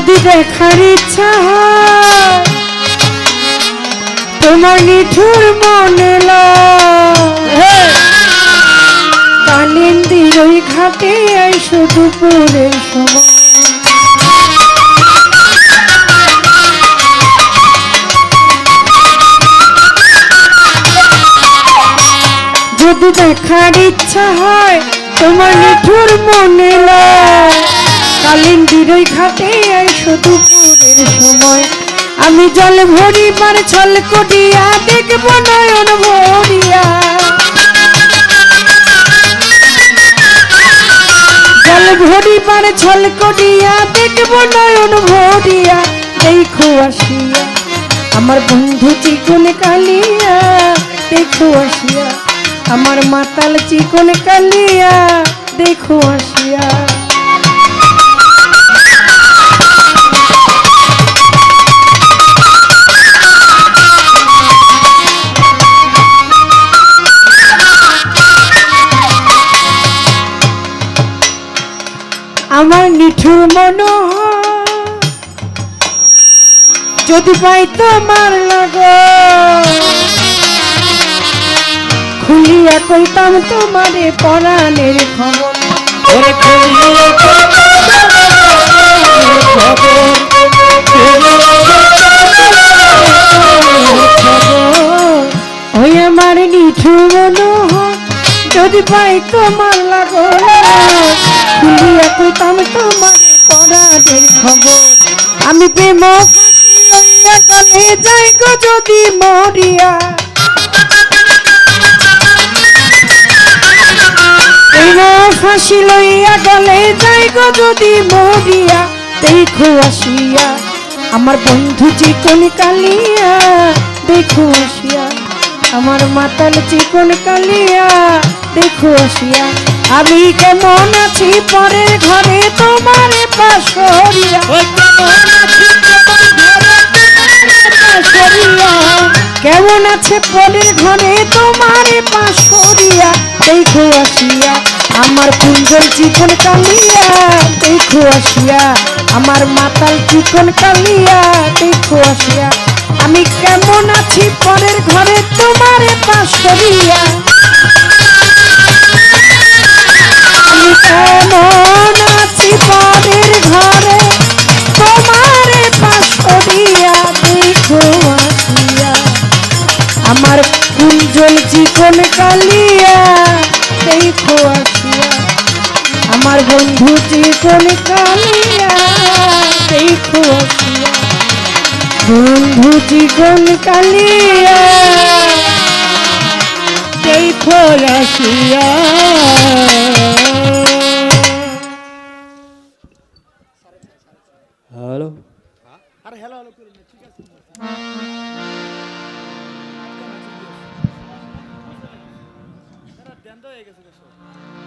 যদি দেখার ইচ্ছা তোমার নিঠুর মনে কালিন্দির ওই ঘাটে আইসো দুপুরের সময়। যদি দেখার ইচ্ছা হয়, তোমার নিঠুর মনে কালিন্দির ওই ঘাটে আইসো দুপুরের সময়। আমি জল ভরি পার ছল কটিয়া দেখব নয়ন ভরিয়া। জল ভরি পার ছল কটিয়া দেখব নয়ন ভরিয়া। দেখো আসিয়া, আমার বন্ধু চিকন কালিয়া। দেখো আসিয়া, আমার মাতাল চিকন কালিয়া। দেখো আসিয়া। আমার নিঠুর মনোহর। যদি পাই তোমার লাগ খুলিয়া কইতাম তোমারে পরাণের খবর। ওরে যদি পাই তোমার লাগ খুলিয়া কইতাম তোমারে পরাণের খবর। আমি প্রেম ফাঁসি যাই গো যদি মরিয়া। ফাঁসি লইয়া গলে যাই গো যদি মরিয়া, দেখো আসিয়া, আমার বন্ধু চিকন কালিয়া, দেখো আসিয়া, আমার মাতাল চিকন কালিয়া দেখো আসিয়া আমি কেমন আছি? পরের ঘরে তোমার পাশরিয়া। ওই কেমন আছি? পরের ঘরে তোমার পাশরিয়া। দেখো আসিয়া আমার কুঞ্জল চিকন কালিয়া। দেখো আসিয়া আমার মাতাল চিকন কালিয়া। দেখো আসিয়া আমি কেমন আছি? পরের ঘরে তোমার পাশরিয়া। আমি জীবন কালিয়া দেখো আসিয়া। আমার বন্ধু জীবন কালিয়া দেখো আসিয়া। বন্ধু জীবন কালিয়া দেখো আসিয়া। হ্যালো। হয়ে গেছে